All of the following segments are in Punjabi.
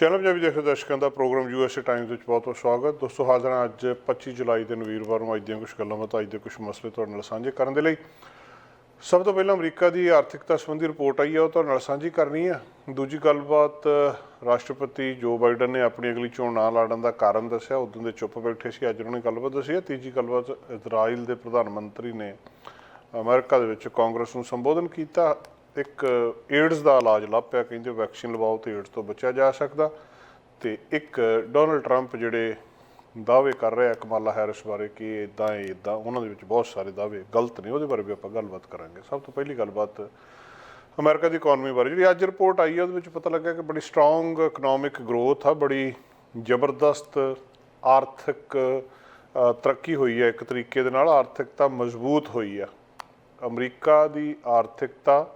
ਚੈਨਲ ਪੰਜਾਬੀ ਦੇਖਦੇ ਦਰਸ਼ਕਾਂ ਦਾ ਪ੍ਰੋਗਰਾਮ ਯੂਐਸਏ ਟਾਈਮਜ਼ ਵਿੱਚ ਬਹੁਤ ਬਹੁਤ ਸਵਾਗਤ। ਦੋਸਤੋ ਹਾਜ਼ਰ ਹਾਂ ਅੱਜ 25 ਜੁਲਾਈ ਦਿਨ ਵੀਰਵਾਰ ਨੂੰ ਅੱਜ ਦੀਆਂ ਕੁਝ ਗੱਲਾਂ ਬਾਤਾਂ, ਅੱਜ ਦੇ ਕੁਝ ਮਸਲੇ ਤੁਹਾਡੇ ਨਾਲ ਸਾਂਝੇ ਕਰਨ ਦੇ ਲਈ। ਸਭ ਤੋਂ ਪਹਿਲਾਂ ਅਮਰੀਕਾ ਦੀ ਆਰਥਿਕਤਾ ਸੰਬੰਧੀ ਰਿਪੋਰਟ ਆਈ ਹੈ, ਉਹ ਤੁਹਾਡੇ ਨਾਲ ਸਾਂਝੀ ਕਰਨੀ ਹੈ। ਦੂਜੀ ਗੱਲਬਾਤ, ਰਾਸ਼ਟਰਪਤੀ ਜੋ ਬਾਈਡਨ ਨੇ ਆਪਣੀ ਅਗਲੀ ਚੋਣ ਨਾ ਲੜਨ ਦਾ ਕਾਰਨ ਦੱਸਿਆ, ਉਦੋਂ ਦੇ ਚੁੱਪ ਬੈਠੇ ਸੀ, ਅੱਜ ਉਹਨਾਂ ਨੇ ਗੱਲਬਾਤ ਦੱਸੀ ਹੈ। ਤੀਜੀ ਗੱਲਬਾਤ, ਇਜ਼ਰਾਈਲ ਦੇ ਪ੍ਰਧਾਨ ਮੰਤਰੀ ਨੇ ਅਮਰੀਕਾ ਦੇ ਵਿੱਚ ਕਾਂਗਰਸ ਨੂੰ ਸੰਬੋਧਨ ਕੀਤਾ। ਇੱਕ ਏਡਸ ਦਾ ਇਲਾਜ ਲੱਭ ਪਿਆ, ਕਹਿੰਦੇ ਵੈਕਸੀਨ ਲਵਾਓ ਤੇ ਏਡਸ ਤੋਂ ਬਚਿਆ ਜਾ ਸਕਦਾ। ਤੇ ਇੱਕ ਡੋਨਲਡ ਟਰੰਪ ਜਿਹੜੇ ਦਾਅਵੇ ਕਰ ਰਿਹਾ ਕਮਾਲਾ ਹੈਰਿਸ ਬਾਰੇ ਕਿ ਇਦਾਂ ਹੈ ਇਦਾਂ ਉਹਨਾਂ ਦੇ ਵਿੱਚ ਬਹੁਤ ਸਾਰੇ ਦਾਅਵੇ ਗਲਤ ਨੇ, ਉਹਦੇ ਬਾਰੇ ਵੀ ਆਪਾਂ ਗੱਲਬਾਤ ਕਰਾਂਗੇ। ਸਭ ਤੋਂ ਪਹਿਲੀ ਗੱਲਬਾਤ ਅਮਰੀਕਾ ਦੀ ਇਕਨੋਮੀ ਬਾਰੇ, ਜਿਹੜੀ ਅੱਜ ਰਿਪੋਰਟ ਆਈ ਹੈ ਉਹਦੇ ਵਿੱਚ ਪਤਾ ਲੱਗਾ ਕਿ ਬੜੀ ਸਟਰੋਂਗ ਇਕਨੋਮਿਕ ਗਰੋਥ ਆ, ਬੜੀ ਜ਼ਬਰਦਸਤ ਆਰਥਿਕ ਤਰੱਕੀ ਹੋਈ ਹੈ ਇੱਕ ਤਰੀਕੇ ਦੇ ਨਾਲ, ਆਰਥਿਕਤਾ ਮਜ਼ਬੂਤ ਹੋਈ ਆ। ਅਮਰੀਕਾ ਦੀ ਆਰਥਿਕਤਾ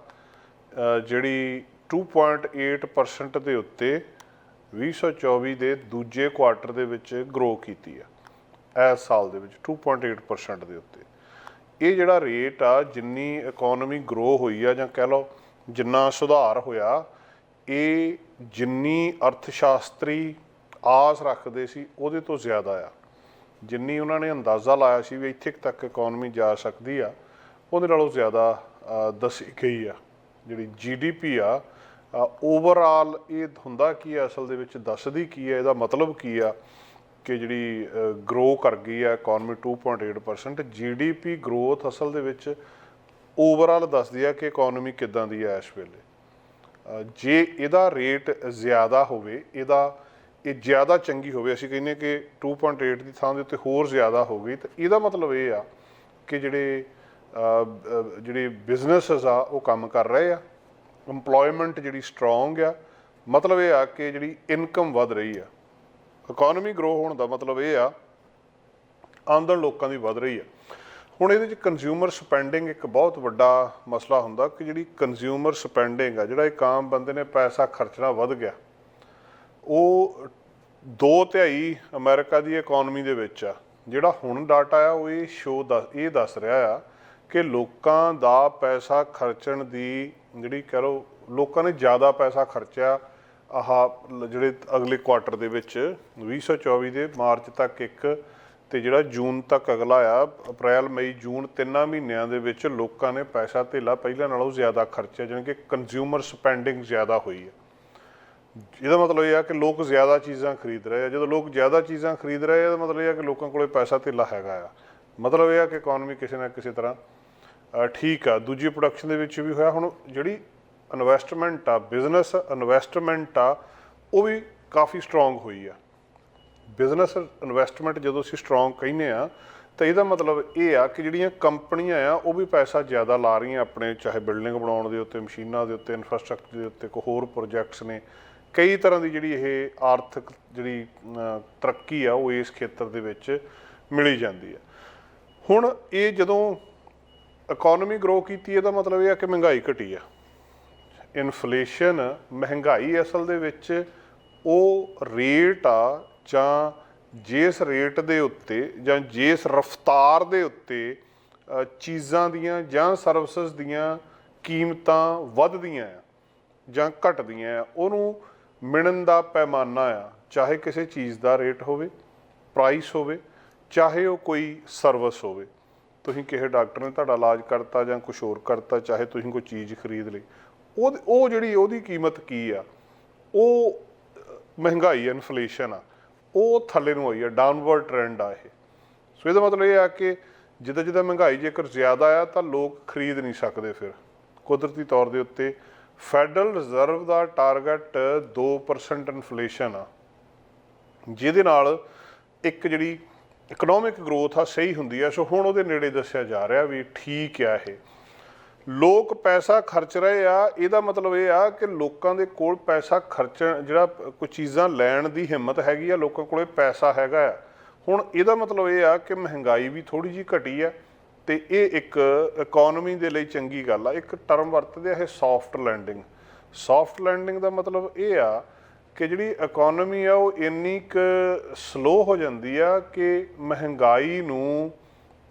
ਜਿਹੜੀ 2.8% ਦੇ ਉੱਤੇ 2024 ਦੇ ਦੂਜੇ ਕੁਆਰਟਰ ਦੇ ਵਿੱਚ ਗਰੋ ਕੀਤੀ ਆ, ਇਸ ਸਾਲ ਦੇ ਵਿੱਚ 2.8% ਦੇ ਉੱਤੇ। ਇਹ ਜਿਹੜਾ ਰੇਟ ਆ, ਜਿੰਨੀ ਇਕਨੋਮੀ ਗਰੋ ਹੋਈ ਆ ਜਾਂ ਕਹਿ ਲਓ ਜਿੰਨਾ ਸੁਧਾਰ ਹੋਇਆ, ਇਹ ਜਿੰਨੀ ਅਰਥਸ਼ਾਸਤਰੀ ਆਸ ਰੱਖਦੇ ਸੀ, ਉਹਦੇ ਤੋਂ ਜ਼ਿਆਦਾ ਆ। ਜਿੰਨੀ ਉਹਨਾਂ ਨੇ ਅੰਦਾਜ਼ਾ ਲਾਇਆ ਸੀ ਵੀ ਇੱਥੇ ਤੱਕ ਇਕਨੋਮੀ ਜਾ ਸਕਦੀ ਆ, ਉਹਦੇ ਨਾਲੋਂ ਜ਼ਿਆਦਾ ਦੱਸੀ ਗਈ ਆ। ਜਿਹੜੀ ਜੀਡੀਪੀ ਆ ਓਵਰਆਲ ਇਹ ਹੁੰਦਾ ਕੀ ਆ, ਅਸਲ ਦੇ ਵਿੱਚ ਦੱਸਦੀ ਕੀ ਆ, ਇਹਦਾ ਮਤਲਬ ਕੀ ਆ ਕਿ ਜਿਹੜੀ ਗਰੋ ਕਰ ਗਈ ਆ ਇਕਨੋਮੀ 2.8% ਜੀਡੀਪੀ ਗਰੋਥ ਅਸਲ ਦੇ ਵਿੱਚ ਓਵਰਆਲ ਦੱਸਦੀ ਆ ਕਿ ਇਕਨੋਮੀ ਕਿੱਦਾਂ ਦੀ ਆ ਇਸ ਵੇਲੇ। ਜੇ ਇਹਦਾ ਰੇਟ ਜ਼ਿਆਦਾ ਹੋਵੇ, ਇਹਦਾ, ਇਹ ਜ਼ਿਆਦਾ ਚੰਗੀ ਹੋਵੇ, ਅਸੀਂ ਕਹਿੰਦੇ ਕਿ 2.8 ਦੀ ਥਾਂ ਦੇ ਉੱਤੇ ਹੋਰ ਜ਼ਿਆਦਾ ਹੋ ਗਈ, ਤਾਂ ਇਹਦਾ ਮਤਲਬ ਇਹ ਆ ਕਿ ਜਿਹੜੇ ਜਿਹੜੇ ਬਿਜ਼ਨੈਸਸ ਆ, ਉਹ ਕੰਮ ਕਰ ਰਹੇ ਆ। EMPLOYMENT ਜਿਹੜੀ ਸਟਰੋਂਗ ਆ, ਮਤਲਬ ਇਹ ਆ ਕਿ ਜਿਹੜੀ ਇਨਕਮ ਵਧ ਰਹੀ ਆ। ਇਕਨੋਮੀ ਗਰੋ ਹੋਣ ਦਾ ਮਤਲਬ ਇਹ ਆ, ਆਮਦਨ ਲੋਕਾਂ ਦੀ ਵਧ ਰਹੀ ਆ। ਹੁਣ ਇਹਦੇ ਵਿੱਚ ਕੰਜ਼ਿਊਮਰ ਸਪੈਂਡਿੰਗ ਇੱਕ ਬਹੁਤ ਵੱਡਾ ਮਸਲਾ ਹੁੰਦਾ ਕਿ ਜਿਹੜੀ ਕੰਜ਼ਿਊਮਰ ਸਪੈਂਡਿੰਗ ਆ, ਜਿਹੜਾ ਇੱਕ ਆਮ ਬੰਦੇ ਨੇ ਪੈਸਾ ਖਰਚਣਾ ਵੱਧ ਗਿਆ, ਉਹ ਦੋ ਤਿਹਾਈ ਅਮਰੀਕਾ ਦੀ ਇਕਨੋਮੀ ਦੇ ਵਿੱਚ ਆ। ਜਿਹੜਾ ਹੁਣ ਡਾਟਾ ਆ, ਉਹ ਇਹ ਸ਼ੋ ਦੱਸ, ਇਹ ਦੱਸ ਰਿਹਾ ਆ ਕਿ ਲੋਕਾਂ ਦਾ ਪੈਸਾ ਖਰਚਣ ਦੀ ਜਿਹੜੀ ਕਹ ਲਓ, ਲੋਕਾਂ ਨੇ ਜ਼ਿਆਦਾ ਪੈਸਾ ਖਰਚਿਆ ਆਹ ਜਿਹੜੇ ਅਗਲੇ ਕੁਆਟਰ ਦੇ ਵਿੱਚ 2024 ਦੇ ਮਾਰਚ ਤੱਕ ਇੱਕ ਤੇ ਜਿਹੜਾ ਜੂਨ ਤੱਕ ਅਗਲਾ ਆ, ਅਪ੍ਰੈਲ, ਮਈ, ਜੂਨ ਤਿੰਨਾਂ ਮਹੀਨਿਆਂ ਦੇ ਵਿੱਚ ਲੋਕਾਂ ਨੇ ਪੈਸਾ ਧੇਲਾ ਪਹਿਲਾਂ ਨਾਲੋਂ ਜ਼ਿਆਦਾ ਖਰਚਿਆ, ਜਾਣੀ ਕਿ ਕੰਜ਼ਿਊਮਰ ਸਪੈਂਡਿੰਗ ਜ਼ਿਆਦਾ ਹੋਈ ਹੈ ਇਹਦਾ ਮਤਲਬ ਇਹ ਆ ਕਿ ਲੋਕ ਜ਼ਿਆਦਾ ਚੀਜ਼ਾਂ ਖਰੀਦ ਰਹੇ ਆ। ਜਦੋਂ ਲੋਕ ਜ਼ਿਆਦਾ ਚੀਜ਼ਾਂ ਖਰੀਦ ਰਹੇ ਆ, ਇਹਦਾ ਮਤਲਬ ਇਹ ਆ ਕਿ ਲੋਕਾਂ ਕੋਲੇ ਪੈਸਾ ਧੇਲਾ ਹੈਗਾ ਆ। ਮਤਲਬ ਇਹ ਆ ਕਿ ਇਕਨੋਮੀ ਕਿਸੇ ਨਾ ਕਿਸੇ ਤਰ੍ਹਾਂ ਠੀਕ ਆ। ਦੂਜੀ ਪ੍ਰੋਡਕਸ਼ਨ ਦੇ ਵਿੱਚ ਵੀ ਹੋਇਆ। ਹੁਣ ਜਿਹੜੀ ਇਨਵੈਸਟਮੈਂਟ ਆ ਬਿਜ਼ਨਸ ਇਨਵੈਸਟਮੈਂਟ ਆ, ਉਹ ਵੀ ਕਾਫੀ ਸਟਰੋਂਗ ਹੋਈ ਆ। ਬਿਜ਼ਨਸ ਇਨਵੈਸਟਮੈਂਟ ਜਦੋਂ ਅਸੀਂ ਸਟਰੋਂਗ ਕਹਿੰਦੇ ਆ, ਤਾਂ ਇਹਦਾ ਮਤਲਬ ਇਹ ਆ ਕਿ ਜਿਹੜੀਆਂ ਕੰਪਨੀਆਂ ਆ, ਉਹ ਵੀ ਪੈਸਾ ਜ਼ਿਆਦਾ ਲਾ ਰਹੀਆਂ ਆਪਣੇ, ਚਾਹੇ ਬਿਲਡਿੰਗ ਬਣਾਉਣ ਦੇ ਉੱਤੇ, ਮਸ਼ੀਨਾਂ ਦੇ ਉੱਤੇ ਇਨਫਰਾਸਟ੍ਰਕਚਰ ਦੇ ਉੱਤੇ, ਕੋਈ ਹੋਰ ਪ੍ਰੋਜੈਕਟਸ ਨੇ। ਕਈ ਤਰ੍ਹਾਂ ਦੀ ਜਿਹੜੀ ਇਹ ਆਰਥਿਕ ਜਿਹੜੀ ਤਰੱਕੀ ਆ, ਉਹ ਇਸ ਖੇਤਰ ਦੇ ਵਿੱਚ ਮਿਲੀ ਜਾਂਦੀ ਆ। ਹੁਣ ਇਹ ਜਦੋਂ ਇਕਨੋਮੀ ਗਰੋ ਕੀਤੀ ਇਹਦਾ ਮਤਲਬ ਇਹ ਆ ਕਿ ਮਹਿੰਗਾਈ ਘਟੀ ਆ। ਇਨਫਲੇਸ਼ਨ ਮਹਿੰਗਾਈ ਅਸਲ ਦੇ ਵਿੱਚ ਉਹ ਰੇਟ ਆ ਜਾਂ ਜਿਸ ਰੇਟ ਦੇ ਉੱਤੇ ਜਾਂ ਜਿਸ ਰਫਤਾਰ ਦੇ ਉੱਤੇ ਚੀਜ਼ਾਂ ਦੀਆਂ ਜਾਂ ਸਰਵਿਸਿਜ਼ ਦੀਆਂ ਕੀਮਤਾਂ ਵੱਧਦੀਆਂ ਆ ਜਾਂ ਘਟਦੀਆਂ ਆ, ਉਹਨੂੰ ਮਿਣਨ ਦਾ ਪੈਮਾਨਾ ਆ, ਚਾਹੇ ਕਿਸੇ ਚੀਜ਼ ਦਾ ਰੇਟ ਹੋਵੇ ਪ੍ਰਾਈਸ ਹੋਵੇ, ਚਾਹੇ ਉਹ ਕੋਈ ਸਰਵਿਸ ਹੋਵੇ। ਤੁਸੀਂ ਕਿਸੇ ਡਾਕਟਰ ਨੇ ਤੁਹਾਡਾ ਇਲਾਜ ਕਰਤਾ ਜਾਂ ਕੁਝ ਹੋਰ ਕਰਤਾ, ਚਾਹੇ ਤੁਸੀਂ ਕੋਈ ਚੀਜ਼ ਖਰੀਦ ਲਈ ਉਹ ਉਹ ਜਿਹੜੀ ਉਹਦੀ ਕੀਮਤ ਕੀ ਆ? ਉਹ ਮਹਿੰਗਾਈ, ਇਨਫਲੇਸ਼ਨ ਆ। ਉਹ ਥੱਲੇ ਨੂੰ ਆਈ ਆ ਡਾਊਨਵਰਡ ਟ੍ਰੈਂਡ ਆ ਇਹ। ਸੋ ਇਹਦਾ ਮਤਲਬ ਇਹ ਆ ਕਿ ਜਿੱਦਾਂ ਜਿੱਦਾਂ ਮਹਿੰਗਾਈ ਜੇਕਰ ਜ਼ਿਆਦਾ ਆ, ਤਾਂ ਲੋਕ ਖਰੀਦ ਨਹੀਂ ਸਕਦੇ ਫਿਰ। ਕੁਦਰਤੀ ਤੌਰ ਦੇ ਉੱਤੇ ਫੈਡਰਲ ਰਿਜ਼ਰਵ ਦਾ ਟਾਰਗੇਟ 2% ਇਨਫਲੇਸ਼ਨ ਆ। ਜਿਹਦੇ ਨਾਲ ਇੱਕ ਜਿਹੜੀ ਇਕਨੋਮਿਕ ਗਰੋਥ ਆ, ਸਹੀ ਹੁੰਦੀ ਆ। ਸੋ ਹੁਣ ਉਹਦੇ ਨੇੜੇ ਦੱਸਿਆ ਜਾ ਰਿਹਾ ਵੀ ਠੀਕ ਆ ਇਹ। ਲੋਕ ਪੈਸਾ ਖਰਚ ਰਹੇ ਆ, ਇਹਦਾ ਮਤਲਬ ਇਹ ਆ ਕਿ ਲੋਕਾਂ ਦੇ ਕੋਲ ਪੈਸਾ ਖਰਚਣ ਜਿਹੜਾ ਕੋਈ ਚੀਜ਼ਾਂ ਲੈਣ ਦੀ ਹਿੰਮਤ ਹੈਗੀ ਆ, ਲੋਕਾਂ ਕੋਲੇ ਪੈਸਾ ਹੈਗਾ ਆ। ਹੁਣ ਇਹਦਾ ਮਤਲਬ ਇਹ ਆ ਕਿ ਮਹਿੰਗਾਈ ਵੀ ਥੋੜੀ ਜੀ ਘਟੀ ਆ ਤੇ ਇਹ ਇੱਕ ਇਕਨੋਮੀ ਦੇ ਲਈ ਚੰਗੀ ਗੱਲ ਆ। ਇੱਕ ਟਰਮ ਵਰਤਦੇ ਆ ਇਹ ਸੌਫਟ ਲੈਂਡਿੰਗ ਸੌਫਟ ਲੈਂਡਿੰਗ ਦਾ ਮਤਲਬ ਇਹ ਆ ਕਿ ਜਿਹੜੀ ਇਕਨੋਮੀ ਆ ਉਹ ਇੰਨੀ ਕੁ ਸਲੋ ਹੋ ਜਾਂਦੀ ਆ ਕਿ ਮਹਿੰਗਾਈ ਨੂੰ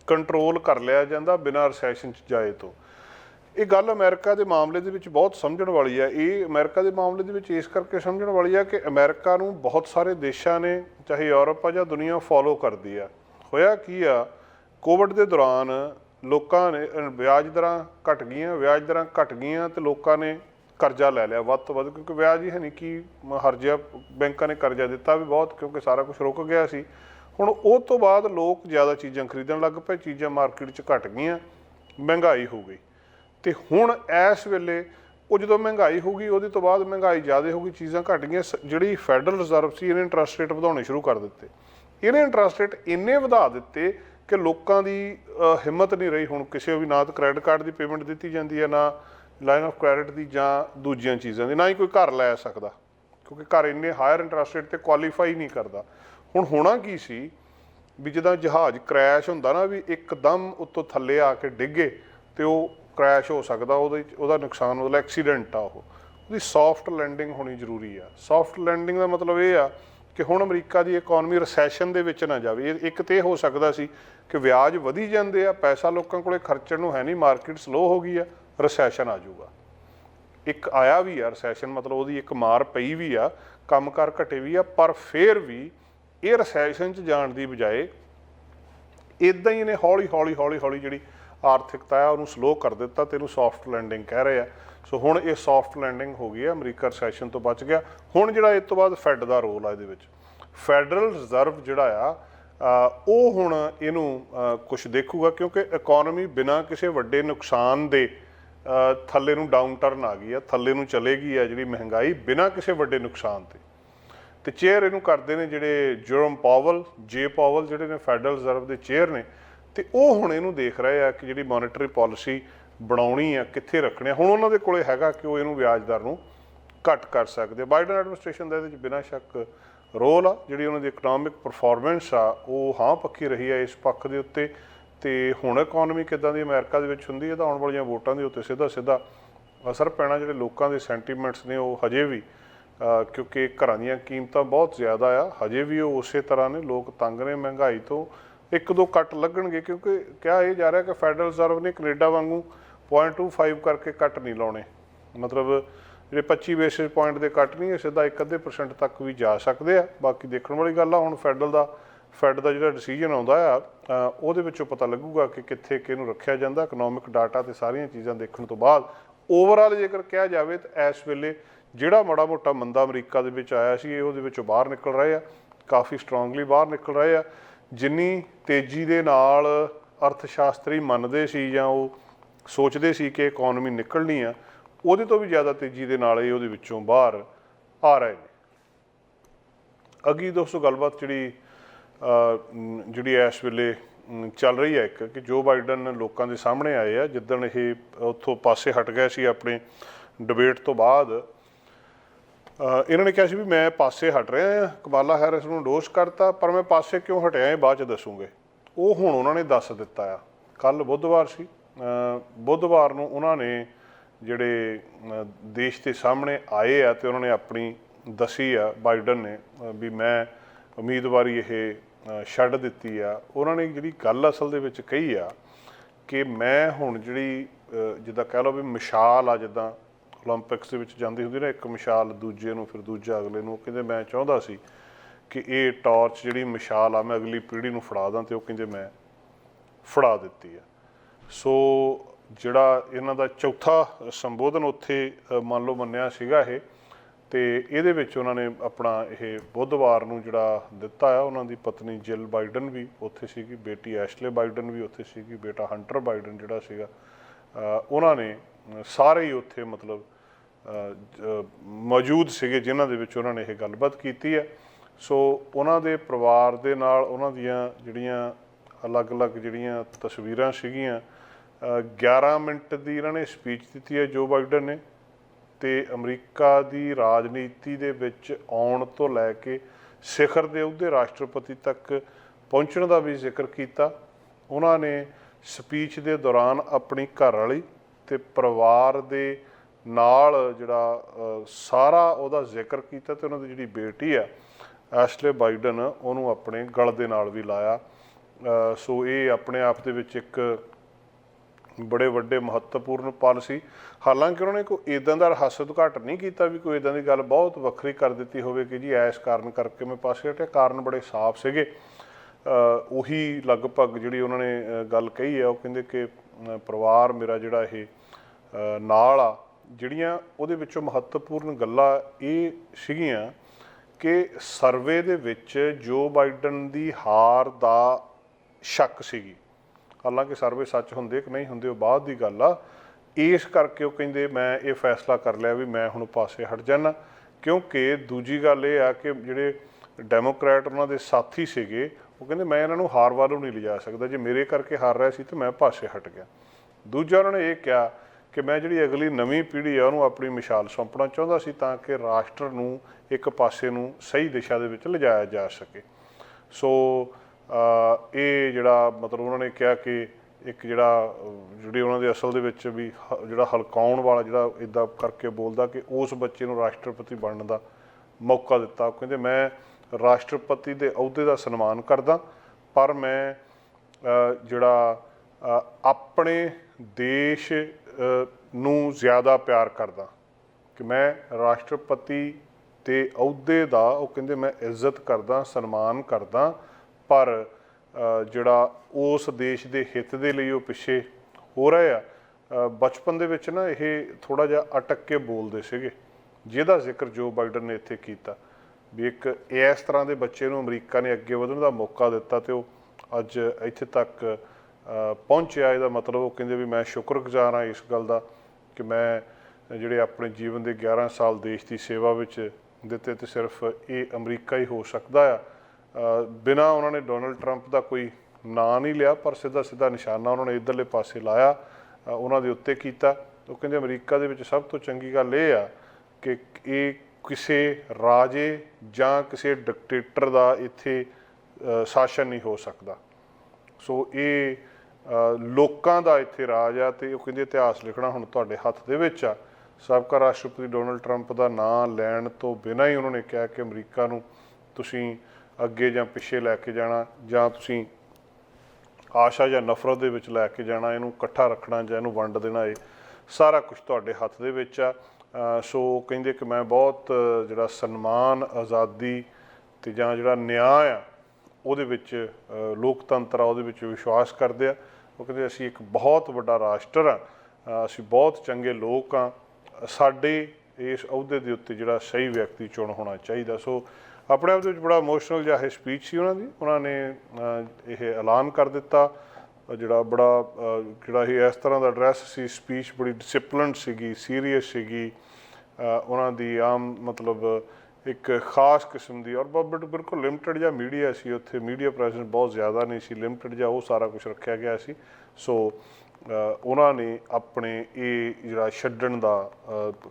ਕੰਟਰੋਲ ਕਰ ਲਿਆ ਜਾਂਦਾ ਬਿਨਾਂ ਰੈਸੈਸ਼ਨ ਚ ਜਾਏ ਤੋਂ। ਇਹ ਗੱਲ ਅਮਰੀਕਾ ਦੇ ਮਾਮਲੇ ਦੇ ਵਿੱਚ ਬਹੁਤ ਸਮਝਣ ਵਾਲੀ ਹੈ ਇਹ ਅਮਰੀਕਾ ਦੇ ਮਾਮਲੇ ਦੇ ਵਿੱਚ ਇਸ ਕਰਕੇ ਸਮਝਣ ਵਾਲੀ ਹੈ ਕਿ ਅਮਰੀਕਾ ਨੂੰ ਬਹੁਤ ਸਾਰੇ ਦੇਸ਼ਾਂ ਨੇ, ਚਾਹੇ ਯੂਰਪ ਆ ਜਾਂ ਦੁਨੀਆ ਫੋਲੋ ਕਰਦੀ ਆ। ਹੋਇਆ ਕੀ ਆ? ਕੋਵਿਡ ਦੇ ਦੌਰਾਨ ਲੋਕਾਂ ਨੇ ਵਿਆਜ ਦਰਾਂ ਘਟ ਗਈਆਂ, ਵਿਆਜ ਦਰਾਂ ਘਟ ਗਈਆਂ ਤੇ ਲੋਕਾਂ ਨੇ ਕਰਜ਼ਾ ਲੈ ਲਿਆ, ਵੱਧ ਤੋਂ ਵੱਧ, ਕਿਉਂਕਿ ਵਿਆਜ ਹੀ ਹੈ ਨਹੀਂ ਕਿ ਹਰਜਿਆ ਬੈਂਕਾਂ ਨੇ ਕਰਜ਼ਾ ਦਿੱਤਾ ਵੀ ਬਹੁਤ, ਕਿਉਂਕਿ ਸਾਰਾ ਕੁਝ ਰੁਕ ਗਿਆ ਸੀ। ਹੁਣ ਉਹ ਤੋਂ ਬਾਅਦ ਲੋਕ ਜ਼ਿਆਦਾ ਚੀਜ਼ਾਂ ਖਰੀਦਣ ਲੱਗ ਪਏ, ਚੀਜ਼ਾਂ ਮਾਰਕੀਟ 'ਚ ਘਟ ਗਈਆਂ, ਮਹਿੰਗਾਈ ਹੋ ਗਈ। ਤੇ ਹੁਣ ਇਸ ਵੇਲੇ ਉਹ ਜਦੋਂ ਮਹਿੰਗਾਈ ਹੋ ਗਈ, ਉਹਦੇ ਤੋਂ ਬਾਅਦ ਮਹਿੰਗਾਈ ਜ਼ਿਆਦਾ ਹੋ ਗਈ, ਚੀਜ਼ਾਂ ਘਟ ਗਈਆਂ, ਸ- ਜਿਹੜੀ ਫੈਡਰਲ ਰਿਜ਼ਰਵ ਸੀ, ਇਹਨੇ ਇੰਟਰਸਟ ਰੇਟ ਵਧਾਉਣੇ ਸ਼ੁਰੂ ਕਰ ਦਿੱਤੇ। ਇਹਨੇ ਇੰਟਰਸਟ ਰੇਟ ਇੰਨੇ ਵਧਾ ਦਿੱਤੇ ਕਿ ਲੋਕਾਂ ਦੀ ਹਿੰਮਤ ਨਹੀਂ ਰਹੀ ਹੁਣ ਕਿਸੇ ਵੀ ਨਾ ਤਾਂ ਕ੍ਰੈਡਿਟ ਕਾਰਡ ਦੀ ਪੇਮੈਂਟ ਦਿੱਤੀ ਜਾਂਦੀ ਹੈ, ਨਾ ਲਾਈਨ ਆਫ ਕ੍ਰੈਡਿਟ ਦੀ ਜਾਂ ਦੂਜੀਆਂ ਚੀਜ਼ਾਂ ਦੀ, ਨਾ ਹੀ ਕੋਈ ਘਰ ਲੈ ਸਕਦਾ, ਕਿਉਂਕਿ ਘਰ ਇੰਨੇ ਹਾਇਰ ਇੰਟਰਸਟ ਰੇਟ ਤੇ ਕੁਆਲੀਫਾਈ ਨਹੀਂ ਕਰਦਾ। ਹੁਣ ਹੋਣਾ ਕੀ ਸੀ ਵੀ ਜਦੋਂ ਜਹਾਜ਼ ਕ੍ਰੈਸ਼ ਹੁੰਦਾ ਨਾ ਵੀ ਇੱਕਦਮ ਉੱਤੋਂ ਥੱਲੇ ਆ ਕੇ ਡਿੱਗੇ ਤੇ ਉਹ ਕ੍ਰੈਸ਼ ਹੋ ਸਕਦਾ, ਉਹਦੇ ਉਹਦਾ ਨੁਕਸਾਨ ਉਹਦਾ ਐਕਸੀਡੈਂਟ ਆ ਉਹ। ਉਹਦੀ ਸੌਫਟ ਲੈਂਡਿੰਗ ਹੋਣੀ ਜ਼ਰੂਰੀ ਆ। ਸੌਫਟ ਲੈਂਡਿੰਗ ਦਾ ਮਤਲਬ ਇਹ ਆ ਕਿ ਹੁਣ ਅਮਰੀਕਾ ਦੀ ਇਕਨੋਮੀ ਰਿਸੈਸ਼ਨ ਦੇ ਵਿੱਚ ਨਾ ਜਾਵੇ। ਇਹ ਇੱਕ ਤੇ ਇਹ ਹੋ ਸਕਦਾ ਸੀ ਕਿ ਵਿਆਜ ਵਧੀ ਜਾਂਦੇ ਆ, ਪੈਸਾ ਲੋਕਾਂ ਕੋਲੇ ਖਰਚਣ ਨੂੰ ਹੈ ਨਹੀਂ ਮਾਰਕੀਟ ਸਲੋ ਹੋ ਗਈ ਆ। ਰੈਸੈਸ਼ਨ ਆ ਜਾਊਗਾ। ਇੱਕ ਆਇਆ ਵੀ ਆ ਰਿਸੈਸ਼ਨ ਮਤਲਬ ਉਹਦੀ ਇੱਕ ਮਾਰ ਪਈ ਵੀ ਆ, ਕੰਮਕਾਰ ਘਟੇ ਵੀ ਆ, ਪਰ ਫੇਰ ਵੀ ਇਹ ਰਿਸੈਸ਼ਨ ਚ ਜਾਣ ਦੀ ਬਜਾਏ ਇਦਾਂ ਹੀ ਇਹਨੇ ਹੌਲੀ ਹੌਲੀ ਹੌਲੀ ਹੌਲੀ ਜਿਹੜੀ ਆਰਥਿਕਤਾ ਆ, ਉਹਨੂੰ ਸਲੋ ਕਰ ਦਿੱਤਾ ਤੇ ਇਹਨੂੰ ਸੌਫਟ ਲੈਂਡਿੰਗ ਕਹਿ ਰਹੇ ਆ। ਸੋ ਹੁਣ ਇਹ ਸੌਫਟ ਲੈਂਡਿੰਗ ਹੋ ਗਈ ਹੈ ਅਮਰੀਕਾ ਰੈਸੈਸ਼ਨ ਤੋਂ ਬਚ ਗਿਆ। ਹੁਣ ਜਿਹੜਾ ਇਸ ਤੋਂ ਬਾਅਦ ਫੈਡ ਦਾ ਰੋਲ ਆ ਇਹਦੇ ਵਿੱਚ। ਫੈਡਰਲ ਰਿਜ਼ਰਵ ਜਿਹੜਾ ਆ ਉਹ ਹੁਣ ਇਹਨੂੰ ਕੁਝ ਦੇਖੂਗਾ ਕਿਉਂਕਿ ਇਕਨੋਮੀ ਬਿਨਾਂ ਕਿਸੇ ਵੱਡੇ ਨੁਕਸਾਨ ਦੇ ਥੱਲੇ ਨੂੰ ਡਾਊਨ ਟਰਨ ਆ ਗਈ ਆ, ਥੱਲੇ ਨੂੰ ਚਲੇਗੀ ਆ ਜਿਹੜੀ ਮਹਿੰਗਾਈ ਬਿਨਾਂ ਕਿਸੇ ਵੱਡੇ ਨੁਕਸਾਨ ਤੇ। ਤੇ ਚੇਅਰ ਇਹਨੂੰ ਕਰਦੇ ਨੇ ਜਿਹੜੇ ਜਰਮ ਪਾਵਲ ਜੇ ਪਾਵਲ ਜਿਹੜੇ ਨੇ ਫੈਡਰਲ ਰਿਜ਼ਰਵ ਦੇ ਚੇਅਰ ਨੇ, ਤੇ ਉਹ ਹੁਣ ਇਹਨੂੰ ਦੇਖ ਰਹੇ ਆ ਕਿ ਜਿਹੜੀ ਮੋਨਿਟਰੀ ਪਾਲਿਸੀ ਬਣਾਉਣੀ ਆ, ਕਿੱਥੇ ਰੱਖਣੀ ਆ। ਹੁਣ ਉਹਨਾਂ ਦੇ ਕੋਲੇ ਹੈਗਾ ਕਿ ਉਹ ਇਹਨੂੰ ਵਿਆਜ ਦਰ ਨੂੰ ਘੱਟ ਕਰ ਸਕਦੇ ਆ। ਬਾਈਡਨ ਐਡਮਿਨਿਸਟ੍ਰੇਸ਼ਨ ਦਾ ਇਹਦੇ ਵਿੱਚ ਬਿਨਾਂ ਸ਼ੱਕ ਰੋਲ ਆ। ਜਿਹੜੀ ਉਹਨਾਂ ਦੀ ਇਕਨੋਮਿਕ ਪਰਫਾਰਮੈਂਸ ਆ, ਉਹ ਹਾਂ ਪੱਕੀ ਰਹੀ ਆ ਇਸ ਪੱਖ ਦੇ ਉੱਤੇ। ਤੇ ਹੁਣ ਇਕਨੋਮੀ ਕਿਦਾਂ ਦੀ ਅਮਰੀਕਾ ਦੇ ਵਿੱਚ ਹੁੰਦੀ ਹੈ, ਤਾਂ ਆਉਣ ਵਾਲੀਆਂ ਵੋਟਾਂ ਦੇ ਉੱਤੇ ਸਿੱਧਾ ਸਿੱਧਾ ਅਸਰ ਪੈਣਾ, ਜਿਹੜੇ ਲੋਕਾਂ ਦੇ ਸੈਂਟੀਮੈਂਟਸ ਨੇ ਉਹ ਹਜੇ ਵੀ ਕਿਉਂਕਿ ਘਰਾਂ ਦੀਆਂ ਕੀਮਤਾਂ ਬਹੁਤ ਜ਼ਿਆਦਾ ਆ, ਹਜੇ ਵੀ ਉਹ ਉਸੇ ਤਰ੍ਹਾਂ ਨੇ, ਲੋਕ ਤੰਗ ਨੇ ਮਹਿੰਗਾਈ ਤੋਂ ਇੱਕ ਦੋ ਕੱਟ ਲੱਗਣਗੇ, ਕਿਉਂਕਿ ਕਿਹਾ ਇਹ ਜਾ ਰਿਹਾ ਕਿ ਫੈਡਰਲ ਰਿਜ਼ਰਵ ਨੇ ਕੈਨੇਡਾ ਵਾਂਗੂ 0.25 ਕਰਕੇ ਕੱਟ ਨਹੀਂ ਲਾਉਣੇ। ਮਤਲਬ ਜਿਹੜੇ 25 ਬੇਸਿਸ ਪੁਆਇੰਟ ਦੇ ਕੱਟ ਨਹੀਂ, ਇਹ ਸਿੱਧਾ 1.5% ਤੱਕ ਵੀ ਜਾ ਸਕਦੇ ਆ। ਬਾਕੀ ਦੇਖਣ ਵਾਲੀ ਗੱਲ ਆ, ਹੁਣ ਫੈਡਰਲ ਦਾ ਫੈਡ ਦਾ ਜਿਹੜਾ ਡਿਸੀਜਨ ਆਉਂਦਾ ਆ ਉਹਦੇ ਵਿੱਚੋਂ ਪਤਾ ਲੱਗੂਗਾ ਕਿ ਕਿੱਥੇ ਕਿਹਨੂੰ ਰੱਖਿਆ ਜਾਂਦਾ ਇਕਨੋਮਿਕ ਡਾਟਾ ਤੇ ਸਾਰੀਆਂ ਚੀਜ਼ਾਂ ਦੇਖਣ ਤੋਂ ਬਾਅਦ। ਓਵਰਆਲ ਜੇਕਰ ਕਿਹਾ ਜਾਵੇ ਤਾਂ ਇਸ ਵੇਲੇ ਜਿਹੜਾ ਮਾੜਾ ਮੋਟਾ ਮੰਦਾ ਅਮਰੀਕਾ ਦੇ ਵਿੱਚ ਆਇਆ ਸੀ, ਇਹ ਉਹਦੇ ਵਿੱਚੋਂ ਬਾਹਰ ਨਿਕਲ ਰਹੇ ਆ, ਕਾਫੀ ਸਟਰੋਂਗਲੀ ਬਾਹਰ ਨਿਕਲ ਰਹੇ ਆ। ਜਿੰਨੀ ਤੇਜ਼ੀ ਦੇ ਨਾਲ ਅਰਥ ਸ਼ਾਸਤਰੀ ਮੰਨਦੇ ਸੀ ਜਾਂ ਉਹ ਸੋਚਦੇ ਸੀ ਕਿ ਇਕਨੋਮੀ ਨਿਕਲਣੀ ਆ, ਉਹਦੇ ਤੋਂ ਵੀ ਜ਼ਿਆਦਾ ਤੇਜ਼ੀ ਦੇ ਨਾਲ ਇਹ ਉਹਦੇ ਵਿੱਚੋਂ ਬਾਹਰ ਆ ਰਹੇ ਨੇ। ਅਗੀ ਦੋਸਤੋ ਗੱਲਬਾਤ ਜਿਹੜੀ ਜਿਹੜੀ ਇਸ ਵੇਲੇ ਚੱਲ ਰਹੀ ਹੈ ਇੱਕ, ਕਿ ਜੋ ਬਾਈਡਨ ਲੋਕਾਂ ਦੇ ਸਾਹਮਣੇ ਆਏ ਆ, ਜਿੱਦਣ ਇਹ ਉੱਥੋਂ ਪਾਸੇ ਹਟ ਗਏ ਸੀ ਆਪਣੇ ਡਿਬੇਟ ਤੋਂ ਬਾਅਦ। ਇਹਨਾਂ ਨੇ ਕਿਹਾ ਸੀ ਵੀ ਮੈਂ ਪਾਸੇ ਹਟ ਰਿਹਾ ਹਾਂ ਕਮਾਲਾ ਹੈਰਿਸ ਨੂੰ ਡੋਸ ਕਰਤਾ, ਪਰ ਮੈਂ ਪਾਸੇ ਕਿਉਂ ਹਟਿਆ ਇਹ ਬਾਅਦ ਚ ਦੱਸੂਗੇ। ਉਹ ਹੁਣ ਉਹਨਾਂ ਨੇ ਦੱਸ ਦਿੱਤਾ ਆ। ਕੱਲ ਬੁੱਧਵਾਰ ਸੀ। ਬੁੱਧਵਾਰ ਨੂੰ ਉਹਨਾਂ ਨੇ ਜਿਹੜੇ ਦੇਸ਼ ਦੇ ਸਾਹਮਣੇ ਆਏ ਆ ਤੇ ਉਹਨਾਂ ਨੇ ਆਪਣੀ ਦੱਸੀ ਆ ਬਾਈਡਨ ਨੇ ਵੀ ਮੈਂ ਉਮੀਦਵਾਰੀ ਇਹ ਛੱਡ ਦਿੱਤੀ ਆ। ਉਹਨਾਂ ਨੇ ਜਿਹੜੀ ਗੱਲ ਅਸਲ ਦੇ ਵਿੱਚ ਕਹੀ ਆ ਕਿ ਮੈਂ ਹੁਣ ਜਿਹੜੀ ਜਿੱਦਾਂ ਕਹਿ ਲਓ ਵੀ ਮਿਸਾਲ ਆ, ਜਿੱਦਾਂ 올림픽ਸ ਦੇ ਵਿੱਚ ਜਾਂਦੀ ਹੁੰਦੀ ਨਾ, ਇੱਕ ਮਿਸਾਲ ਦੂਜੇ ਨੂੰ, ਫਿਰ ਦੂਜਾ ਅਗਲੇ ਨੂੰ ਕਹਿੰਦੇ ਮੈਂ ਚਾਹੁੰਦਾ ਸੀ ਕਿ ਇਹ ਟਾਰਚ ਜਿਹੜੀ ਮਿਸਾਲ ਆ, ਮੈਂ ਅਗਲੀ ਪੀੜ੍ਹੀ ਨੂੰ ਫੜਾ ਦਾਂ ਤੇ ਉਹ ਕਹਿੰਦੇ ਮੈਂ ਫੜਾ ਦਿੱਤੀ ਆ। ਸੋ ਜਿਹੜਾ ਇਹਨਾਂ ਦਾ ਚੌਥਾ ਸੰਬੋਧਨ ਉੱਥੇ ਮੰਨ ਲਓ ਮੰਨਿਆ ਸੀਗਾ ਇਹ ਤੇ ਇਹਦੇ ਵਿੱਚ ਉਹਨਾਂ ਨੇ ਆਪਣਾ ਇਹ ਬੁੱਧਵਾਰ ਨੂੰ ਜਿਹੜਾ ਦਿੱਤਾ ਆ ਉਹਨਾਂ ਦੀ ਪਤਨੀ ਜਿਲ ਬਾਈਡਨ ਵੀ ਉੱਥੇ ਸੀਗੀ ਬੇਟੀ ਐਸ਼ਲੇ ਬਾਈਡਨ ਵੀ ਉੱਥੇ ਸੀਗੀ ਬੇਟਾ ਹੰਟਰ ਬਾਈਡਨ ਜਿਹੜਾ ਸੀਗਾ ਉਹਨਾਂ ਨੇ ਸਾਰੇ ਹੀ ਉੱਥੇ ਮਤਲਬ ਮੌਜੂਦ ਸੀਗੇ ਜਿਨ੍ਹਾਂ ਦੇ ਵਿੱਚ ਉਹਨਾਂ ਨੇ ਇਹ ਗੱਲਬਾਤ ਕੀਤੀ ਹੈ ਸੋ ਉਹਨਾਂ ਦੇ ਪਰਿਵਾਰ ਦੇ ਨਾਲ ਉਹਨਾਂ ਦੀਆਂ ਜਿਹੜੀਆਂ ਅਲੱਗ-ਅਲੱਗ ਜਿਹੜੀਆਂ ਤਸਵੀਰਾਂ ਸੀਗੀਆਂ ਅ, 11 ਮਿੰਟ ਦੀ ਇਹਨਾਂ ਨੇ ਸਪੀਚ ਦਿੱਤੀ ਹੈ ਜੋ ਬਾਈਡਨ ਨੇ। ਤੇ ਅਮਰੀਕਾ ਦੀ ਰਾਜਨੀਤੀ ਦੇ ਵਿੱਚ ਆਉਣ ਤੋਂ ਲੈ ਕੇ ਸਿਖਰ ਦੇ ਉਹਦੇ ਰਾਸ਼ਟਰਪਤੀ ਤੱਕ ਪਹੁੰਚਣ ਦਾ ਵੀ ਜ਼ਿਕਰ ਕੀਤਾ। ਉਹਨਾਂ ਨੇ ਸਪੀਚ ਦੇ ਦੌਰਾਨ ਆਪਣੀ ਘਰ ਵਾਲੀ ਤੇ ਪਰਿਵਾਰ ਦੇ ਨਾਲ ਜਿਹੜਾ ਸਾਰਾ ਉਹਦਾ ਜ਼ਿਕਰ ਕੀਤਾ ਤੇ ਉਹਨਾਂ ਦੀ ਜਿਹੜੀ ਬੇਟੀ ਆ, ਐਸ਼ਲੇ ਬਾਈਡਨ, ਉਹਨੂੰ ਆਪਣੇ ਗਲ ਦੇ ਨਾਲ ਵੀ ਲਾਇਆ। ਸੋ ਇਹ ਆਪਣੇ ਆਪ ਦੇ ਵਿੱਚ ਇੱਕ ਬੜੇ ਵੱਡੇ ਮਹੱਤਵਪੂਰਨ ਪਲ ਸੀ। ਹਾਲਾਂਕਿ ਉਹਨਾਂ ਨੇ ਕੋਈ ਇਦਾਂ ਦਾ ਰਹੱਸ ਉਦਘਾਟਨ ਨਹੀਂ ਕੀਤਾ ਵੀ ਕੋਈ ਇਦਾਂ ਦੀ ਗੱਲ ਬਹੁਤ ਵੱਖਰੀ ਕਰ ਦਿੱਤੀ ਹੋਵੇ ਕਿ ਜੀ ਐਸ ਕਾਰਨ ਕਰਕੇ ਮੈਂ ਪਾਸੇ ਹਟਿਆ। ਕਾਰਨ ਬੜੇ ਸਾਫ਼ ਸੀਗੇ। ਉਹੀ ਲਗਭਗ ਜਿਹੜੀ ਉਹਨਾਂ ਨੇ ਗੱਲ ਕਹੀ ਹੈ, ਉਹ ਕਹਿੰਦੇ ਕਿ ਪਰਿਵਾਰ ਮੇਰਾ ਜਿਹੜਾ ਇਹ ਨਾਲ ਆ, ਜਿਹੜੀਆਂ ਉਹਦੇ ਵਿੱਚੋਂ ਮਹੱਤਵਪੂਰਨ ਗੱਲਾਂ ਇਹ ਸੀਗੀਆਂ ਕਿ ਸਰਵੇ ਦੇ ਵਿੱਚ ਜੋ ਬਾਈਡਨ ਦੀ ਹਾਰ ਦਾ ਸ਼ੱਕ ਸੀਗੀ। ਹਾਲਾਂਕਿ ਸਰਵੇ ਸੱਚ ਹੁੰਦੇ ਕਿ ਨਹੀਂ ਹੁੰਦੇ ਉਹ ਬਾਅਦ ਦੀ ਗੱਲ ਆ। ਇਸ ਕਰਕੇ ਉਹ ਕਹਿੰਦੇ, ਮੈਂ ਇਹ ਫੈਸਲਾ ਕਰ ਲਿਆ ਵੀ ਮੈਂ ਹੁਣ ਪਾਸੇ ਹਟ ਜਾਣਾ ਕਿਉਂਕਿ ਦੂਜੀ ਗੱਲ ਇਹ ਆ ਕਿ ਜਿਹੜੇ ਡੈਮੋਕ੍ਰੈਟ ਉਹਨਾਂ ਦੇ ਸਾਥੀ ਸੀਗੇ, ਉਹ ਕਹਿੰਦੇ, ਮੈਂ ਇਹਨਾਂ ਨੂੰ ਹਾਰ ਵੱਲੋਂ ਨਹੀਂ ਲਿਜਾ ਸਕਦਾ। ਜੇ ਮੇਰੇ ਕਰਕੇ ਹਾਰ ਰਿਹਾ ਸੀ ਤਾਂ ਮੈਂ ਪਾਸੇ ਹਟ ਗਿਆ। ਦੂਜਾ ਉਹਨਾਂ ਨੇ ਇਹ ਕਿਹਾ ਕਿ ਮੈਂ ਜਿਹੜੀ ਅਗਲੀ ਨਵੀਂ ਪੀੜ੍ਹੀ ਆ, ਉਹਨੂੰ ਆਪਣੀ ਮਿਸਾਲ ਸੌਂਪਣਾ ਚਾਹੁੰਦਾ ਸੀ ਤਾਂ ਕਿ ਰਾਸ਼ਟਰ ਨੂੰ ਇੱਕ ਪਾਸੇ ਨੂੰ ਸਹੀ ਦਿਸ਼ਾ ਦੇ ਵਿੱਚ ਲਿਜਾਇਆ ਜਾ ਸਕੇ। ਸੋ ਇਹ ਜਿਹੜਾ ਮਤਲਬ ਉਹਨਾਂ ਨੇ ਕਿਹਾ ਕਿ ਇੱਕ ਜਿਹੜਾ ਅ, ਜਿਹੜੀ ਉਹਨਾਂ ਦੇ ਅਸਲ ਦੇ ਵਿੱਚ ਵੀ ਹ- ਜਿਹੜਾ ਹਲਕਾਉਣ ਵਾਲਾ ਜਿਹੜਾ ਇਦਾਂ ਕਰਕੇ ਬੋਲਦਾ ਕਿ ਉਸ ਬੱਚੇ ਨੂੰ ਰਾਸ਼ਟਰਪਤੀ ਬਣਨ ਦਾ ਮੌਕਾ ਦਿੱਤਾ। ਉਹ ਕਹਿੰਦੇ ਮੈਂ ਰਾਸ਼ਟਰਪਤੀ ਦੇ ਅਹੁਦੇ ਦਾ ਸਨਮਾਨ ਕਰਦਾ ਪਰ ਮੈਂ ਜਿਹੜਾ ਆਪਣੇ ਦੇਸ਼ ਨੂੰ ਜ਼ਿਆਦਾ ਪਿਆਰ ਕਰਦਾ ਕਿ ਮੈਂ ਰਾਸ਼ਟਰਪਤੀ ਦੇ ਅਹੁਦੇ ਦਾ ਉਹ ਕਹਿੰਦੇ ਮੈਂ ਇੱਜ਼ਤ ਕਰਦਾ ਸਨਮਾਨ ਕਰਦਾ ਪਰ ਜਿਹੜਾ ਉਸ ਦੇਸ਼ ਦੇ ਹਿੱਤ ਦੇ ਲਈ ਉਹ ਪਿੱਛੇ ਹੋ ਰਹੇ ਆ ਬਚਪਨ ਦੇ ਵਿੱਚ ਨਾ ਇਹ ਥੋੜਾ ਜਿਹਾ ਅਟਕ ਕੇ ਬੋਲਦੇ ਸੀਗੇ। ਜਿਹਦਾ ਜ਼ਿਕਰ ਜੋ ਬਾਈਡਨ ਨੇ ਇੱਥੇ ਕੀਤਾ ਵੀ ਇੱਕ ਇਸ ਤਰ੍ਹਾਂ ਦੇ ਬੱਚੇ ਨੂੰ ਅਮਰੀਕਾ ਨੇ ਅੱਗੇ ਵਧਣ ਦਾ ਮੌਕਾ ਦਿੱਤਾ ਤੇ ਉਹ ਅੱਜ ਇੱਥੇ ਤੱਕ ਪਹੁੰਚਿਆ। ਇਹਦਾ ਮਤਲਬ ਉਹ ਕਹਿੰਦੇ ਵੀ ਮੈਂ ਸ਼ੁਕਰਗੁਜ਼ਾਰ ਹਾਂ ਇਸ ਗੱਲ ਦਾ ਕਿ ਮੈਂ ਜਿਹੜੇ ਆਪਣੇ ਜੀਵਨ ਦੇ 11 ਸਾਲ ਦੇਸ਼ ਦੀ ਸੇਵਾ ਵਿੱਚ ਦਿੱਤੇ ਤੇ ਸਿਰਫ ਇਹ ਅਮਰੀਕਾ ਹੀ ਹੋ ਸਕਦਾ ਆ। ਬਿਨਾਂ ਉਹਨਾਂ ਨੇ ਡੋਨਲਡ ਟਰੰਪ ਦਾ ਕੋਈ ਨਾਂ ਨਹੀਂ ਲਿਆ, ਪਰ ਸਿੱਧਾ ਸਿੱਧਾ ਨਿਸ਼ਾਨਾ ਉਹਨਾਂ ਨੇ ਇਧਰਲੇ ਪਾਸੇ ਲਾਇਆ ਉਹਨਾਂ ਦੇ ਉੱਤੇ ਕੀਤਾ। ਉਹ ਕਹਿੰਦੇ ਅਮਰੀਕਾ ਦੇ ਵਿੱਚ ਸਭ ਤੋਂ ਚੰਗੀ ਗੱਲ ਇਹ ਆ ਕਿ ਇਹ ਕਿਸੇ ਰਾਜੇ ਜਾਂ ਕਿਸੇ ਡਿਕਟੇਟਰ ਦਾ ਇੱਥੇ ਸ਼ਾਸਨ ਨਹੀਂ ਹੋ ਸਕਦਾ। ਸੋ ਇਹ ਲੋਕਾਂ ਦਾ ਇੱਥੇ ਰਾਜ ਆ ਤੇ ਉਹ ਕਹਿੰਦੇ ਇਤਿਹਾਸ ਲਿਖਣਾ ਹੁਣ ਤੁਹਾਡੇ ਹੱਥ ਦੇ ਵਿੱਚ ਆ। ਸਾਬਕਾ ਰਾਸ਼ਟਰਪਤੀ ਡੋਨਲਡ ਟਰੰਪ ਦਾ ਨਾਂ ਲੈਣ ਤੋਂ ਬਿਨਾਂ ਹੀ ਉਹਨਾਂ ਨੇ ਕਿਹਾ ਕਿ ਅਮਰੀਕਾ ਨੂੰ ਤੁਸੀਂ ਅੱਗੇ ਜਾਂ ਪਿੱਛੇ ਲੈ ਕੇ ਜਾਣਾ, ਜਾਂ ਤੁਸੀਂ ਆਸ਼ਾ ਜਾਂ ਨਫ਼ਰਤ ਦੇ ਵਿੱਚ ਲੈ ਕੇ ਜਾਣਾ, ਇਹਨੂੰ ਇਕੱਠਾ ਰੱਖਣਾ ਜਾਂ ਇਹਨੂੰ ਵੰਡ ਦੇਣਾ, ਇਹ ਸਾਰਾ ਕੁਝ ਤੁਹਾਡੇ ਹੱਥ ਦੇ ਵਿੱਚ ਆ। ਸੋ ਕਹਿੰਦੇ ਕਿ ਮੈਂ ਬਹੁਤ, ਜਿਹੜਾ ਸਨਮਾਨ, ਆਜ਼ਾਦੀ ਤੇ ਜਾਂ ਜਿਹੜਾ ਨਿਆਂ ਆ, ਉਹਦੇ ਵਿੱਚ ਲੋਕਤੰਤਰ ਆ, ਉਹਦੇ ਵਿੱਚ ਵਿਸ਼ਵਾਸ ਕਰਦੇ ਆ। ਉਹ ਕਹਿੰਦੇ ਅਸੀਂ ਇੱਕ ਬਹੁਤ ਵੱਡਾ ਰਾਸ਼ਟਰ ਆ ਅਸੀਂ ਬਹੁਤ ਚੰਗੇ ਲੋਕ ਆ। ਸਾਡੇ ਇਸ ਅਹੁਦੇ ਦੇ ਉੱਤੇ ਜਿਹੜਾ ਸਹੀ ਵਿਅਕਤੀ ਚੁਣ ਹੋਣਾ ਚਾਹੀਦਾ। ਸੋ ਆਪਣੇ ਆਪ ਦੇ ਵਿੱਚ ਬੜਾ ਇਮੋਸ਼ਨਲ ਜਿਹਾ ਇਹ ਸਪੀਚ ਸੀ ਉਹਨਾਂ ਦੀ। ਉਹਨਾਂ ਨੇ ਇਹ ਐਲਾਨ ਕਰ ਦਿੱਤਾ। ਜਿਹੜਾ ਬੜਾ ਜਿਹੜਾ ਇਹ ਇਸ ਤਰ੍ਹਾਂ ਦਾ ਐਡਰੈਸ ਸੀ ਸਪੀਚ ਬੜੀ ਡਿਸਪਲਿਨਡ ਸੀਗੀ ਸੀਰੀਅਸ ਸੀਗੀ। ਉਹਨਾਂ ਦੀ ਆਮ ਮਤਲਬ ਇੱਕ ਖਾਸ ਕਿਸਮ ਦੀ ਔਰ ਬਹੁਤ ਬਿਲ- ਬਿਲਕੁਲ ਲਿਮਟਿਡ ਜਿਹਾ ਮੀਡੀਆ ਸੀ ਉੱਥੇ। ਮੀਡੀਆ ਪ੍ਰੈਜ਼ੈਂਸ ਬਹੁਤ ਜ਼ਿਆਦਾ ਨਹੀਂ ਸੀ। ਲਿਮਟਿਡ ਜਿਹਾ ਉਹ ਸਾਰਾ ਕੁਝ ਰੱਖਿਆ ਗਿਆ ਸੀ। ਸੋ ਉਹਨਾਂ ਨੇ ਆਪਣੇ ਇਹ ਜਿਹੜਾ ਛੱਡਣ ਦਾ